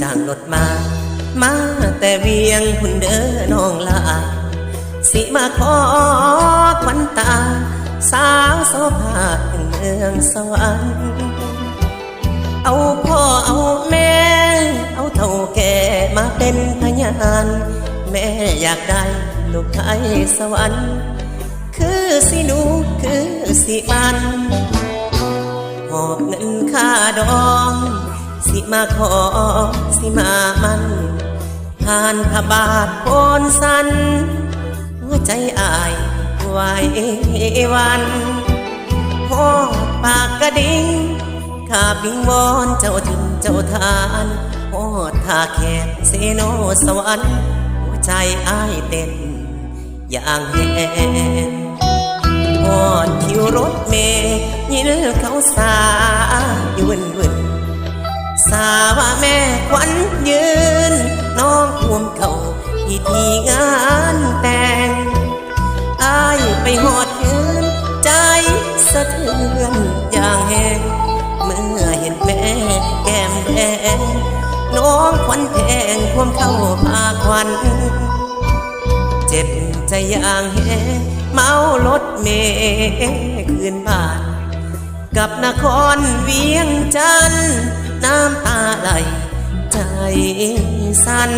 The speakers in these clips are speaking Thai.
จางรถมา มาแต่เวียงคุณเด้อน้องลาสิมาขอควันตา สาวโสภาแห่งเมืองสวรรค์เอาพ่อเอาแม่ เอาเท่าแก่มาเป็นพยานแม่อยากได้ลูกไทยสวรรค์ คือสิหนูคือสิมันหอบเงินค่าดอง สิมาขอสิมามันผ่านพระบาทโพนสันหัวใจอายไหววันหอปากกระดิ่งข้าบิงวอนเจ้าถึงเจ้าทานหอดท่าแขกเซโนสวรรค์หัวใจอายเต้นอย่างแหนหอดคิวรถเมย์ยินเขาสา ว่าแม่ควันยืน น้องท่วมเขาพิธีงานแต่งอายไปหอดยืนใจสะเทือนอย่างแหงเมื่อเห็นแม่แก้มแดงน้องควันแพงควมเข้าพาควัน เจ็บใจอย่างแหงเมารถเมย์คืนบ้าน กับนครเวียงจันทน์น้ำตา สั่น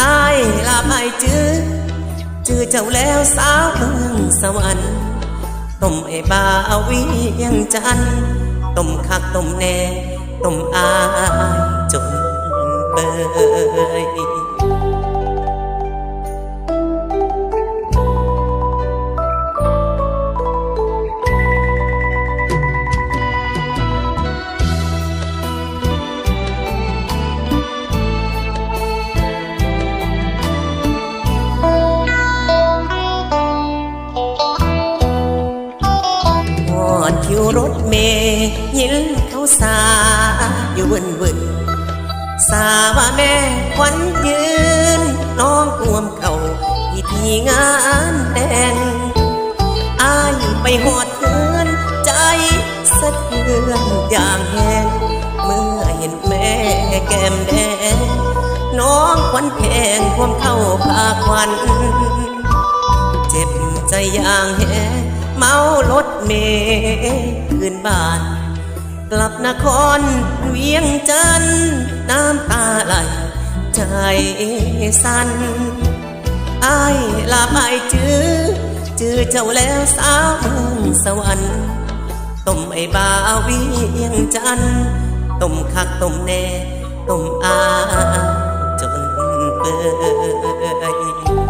อายลาไปจื้อจื้อเจ้าแล้วสาวเมืองสวรรค์ต้มไอ้บาวียังจันต้มคักต้มแน่ต้มอายจนเบื่อ อดคิวรถเมย์ยินเขาสาอยู่วนวนสาว่าแม่ควันยืน น้องกวมเขาพิธีงานแต่งอายไปหอดเคืนใจสะเทือนอย่างแหงเมื่อเห็นแม่แก้มแดง น้องควันแพงควมเข้าพาควัน เจ็บใจอย่างแหง เมารถเมย์คืนบ้าน กลับนครเวียงจันน้ำตาไหลใจสั่นอายลาไปจื้อจื้อเจ้าแล้วสาวเมืองสวรรค์ต้มไอ้บาเวียงจันต้มคักต้มแน่ต้มอาจนเปื่อย